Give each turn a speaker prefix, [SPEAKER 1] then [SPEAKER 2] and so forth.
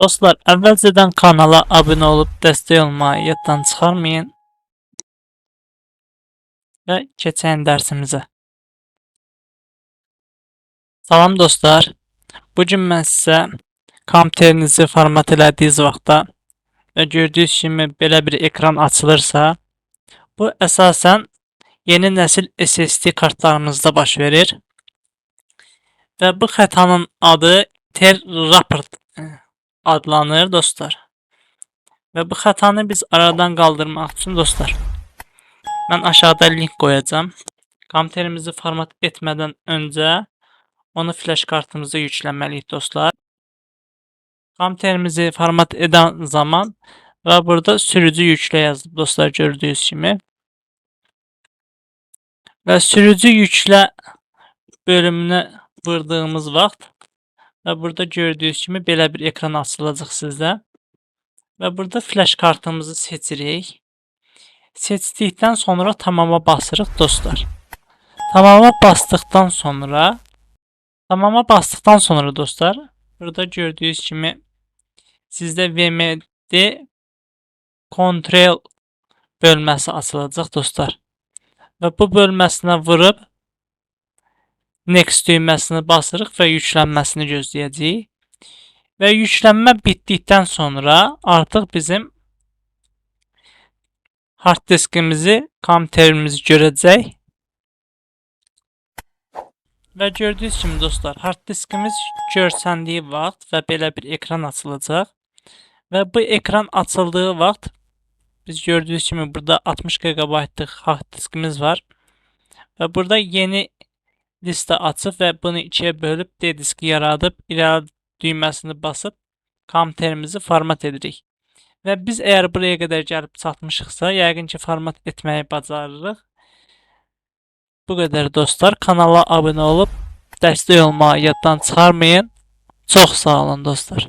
[SPEAKER 1] Dostlar, əvvəlcədən kanala abunə olub dəstək olmağı yaddan çıxarmayın. Və keçən dərsimizə. Salam dostlar. Bu gün mən sizə kompüterinizi format elədiyiniz vaxtda və gördüyünüz kimi belə bir ekran açılırsa, bu əsasən yeni nəsil SSD kartlarımızda baş verir. Və bu xətanın adı Terraport adlanır dostlar. Və bu xətanı biz aradan qaldırmaq üçün dostlar, mən aşağıda link qoyacağam. Kompüterimizi format etmədən öncə onu flash kartımıza yükləməliyik dostlar. Kompüterimizi format edən zaman və burada sürücü yüklə yazılıb dostlar gördüyünüz kimi. Və sürücü yüklə bölümünə vurdığımız vaxt və burada gördüyünüz kimi belə bir ekran açılacaq sizdə. Və burada flash kartımızı seçirik. Seçdikdən sonra tamama basırıq dostlar. Tamama bastıktan sonra tamama bastıktan sonra dostlar burada gördüyünüz kimi sizdə VMD Control bölməsi açılacaq dostlar. Və bu bölməsinə vurub Next düyməsini basırıq və yüklənməsini gözləyəcəyik. Və yüklənmə bitdikdən sonra artıq bizim hard diskimizi kompüterimiz görəcək. Və gördüyünüz kimi dostlar, hard diskimiz görsəndiyi vaxt və belə bir ekran açılacaq. Və bu ekran açıldığı vaxt biz gördüyünüz kimi burada 60 GB-lıq hard diskimiz var. Və burada yeni listə açıb və bunu ikiyə bölüb D diski yaradıb iləri düyməsini basıb kompüterimizi format edirik. Və biz əgər buraya qədər gəlib çatmışıqsa, yəqin ki format etməyi bacarırıq. Bu qədər dostlar. Kanala abunə olub dəstək olmağı yaddan çıxarmayın. Çox sağ olun dostlar.